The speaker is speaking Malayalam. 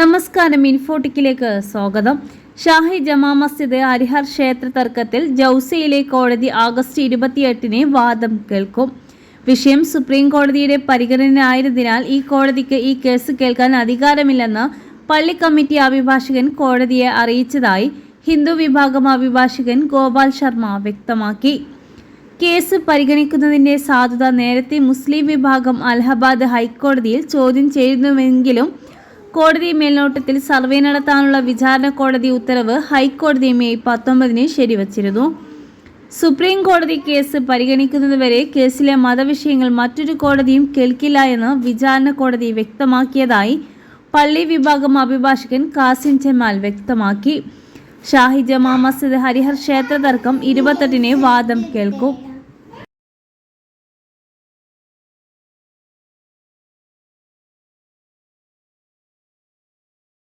നമസ്കാരം ഇൻഫോട്ടിക്കിലേക്ക് സ്വാഗതം. ഷാഹി ജമാ മസ്ജിദ് അരിഹർ ക്ഷേത്ര തർക്കത്തിൽ ജൗസയിലെ കോടതി ആഗസ്റ്റ് ഇരുപത്തിയെട്ടിന് വാദം കേൾക്കും. വിഷയം സുപ്രീം കോടതിയുടെ പരിഗണനയായതിനാൽ ഈ കോടതിക്ക് ഈ കേസ് കേൾക്കാൻ അധികാരമില്ലെന്ന് പള്ളി കമ്മിറ്റി അഭിഭാഷകൻ കോടതിയെ അറിയിച്ചതായി ഹിന്ദു വിഭാഗം അഭിഭാഷകൻ ഗോപാൽ ശർമ്മ വ്യക്തമാക്കി. കേസ് പരിഗണിക്കുന്നതിന്റെ സാധുത നേരത്തെ മുസ്ലിം വിഭാഗം അലഹബാദ് ഹൈക്കോടതിയിൽ ചോദ്യം ചെയ്യുന്നുവെങ്കിലും കോടതി മേൽനോട്ടത്തിൽ സർവേ നടത്താനുള്ള വിചാരണ കോടതി ഉത്തരവ് ഹൈക്കോടതി മെയ് പത്തൊമ്പതിന് ശരിവച്ചിരുന്നു. സുപ്രീം കോടതി കേസ് പരിഗണിക്കുന്നതുവരെ കേസിലെ മതവിഷയങ്ങൾ മറ്റൊരു കോടതിയും കേൾക്കില്ല എന്ന് വിചാരണ കോടതി വ്യക്തമാക്കിയതായി പള്ളി വിഭാഗം അഭിഭാഷകൻ കാസിം ജമാൽ വ്യക്തമാക്കി. ഷാഹി ജമാ മസ്ജിദ് ഹരിഹർ ക്ഷേത്ര തർക്കം ഇരുപത്തെട്ടിന് വാദം കേൾക്കും.